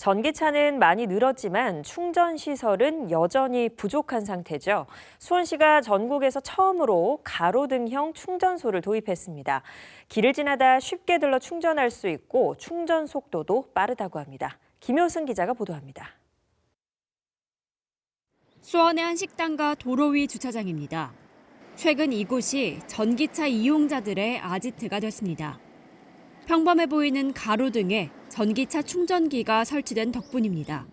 전기차는 많이 늘었지만 충전 시설은 여전히 부족한 상태죠. 수원시가 전국에서 처음으로 가로등형 충전소를 도입했습니다. 길을 지나다 쉽게 들러 충전할 수 있고 충전 속도도 빠르다고 합니다. 김효승 기자가 보도합니다. 수원의 한 식당과 도로 위 주차장입니다. 최근 이곳이 전기차 이용자들의 아지트가 됐습니다. 평범해 보이는 가로등에 전기차 충전기가 설치된 덕분입니다.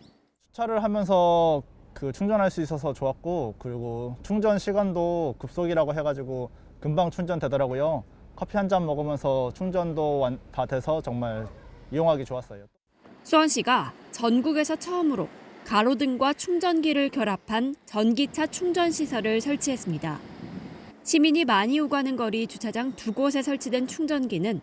주차를 하면서 그 충전할 수 있어서 좋았고 그리고 충전 시간도 급속이라고 해가지고 금방 충전되더라고요. 커피 한 잔 먹으면서 충전도 완- 다 돼서 정말 이용하기 좋았어요. 수원시가 전국에서 처음으로 가로등과 충전기를 결합한 전기차 충전 시설을 설치했습니다. 시민이 많이 오가는 거리 주차장 두 곳에 설치된 충전기는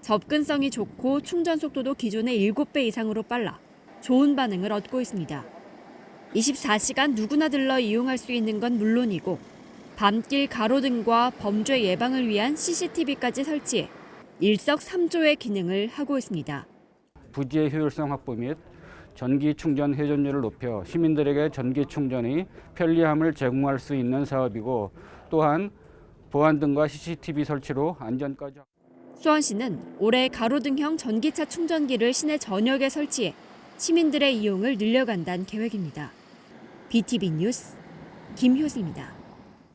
접근성이 좋고 충전 속도도 기존의 7배 이상으로 빨라 좋은 반응을 얻고 있습니다. 24시간 누구나 들러 이용할 수 있는 건 물론이고 밤길 가로등과 범죄 예방을 위한 CCTV까지 설치해 일석삼조의 기능을 하고 있습니다. 부지의 효율성 확보 및 전기 충전 회전율을 높여 시민들에게 전기 충전이 편리함을 제공할 수 있는 사업이고 또한 보안 등과 CCTV 설치로 안전까지 수원시는 올해 가로등형 전기차 충전기를 시내 전역에 설치해 시민들의 이용을 늘려간다는 계획입니다. BTV 뉴스 김효수입니다.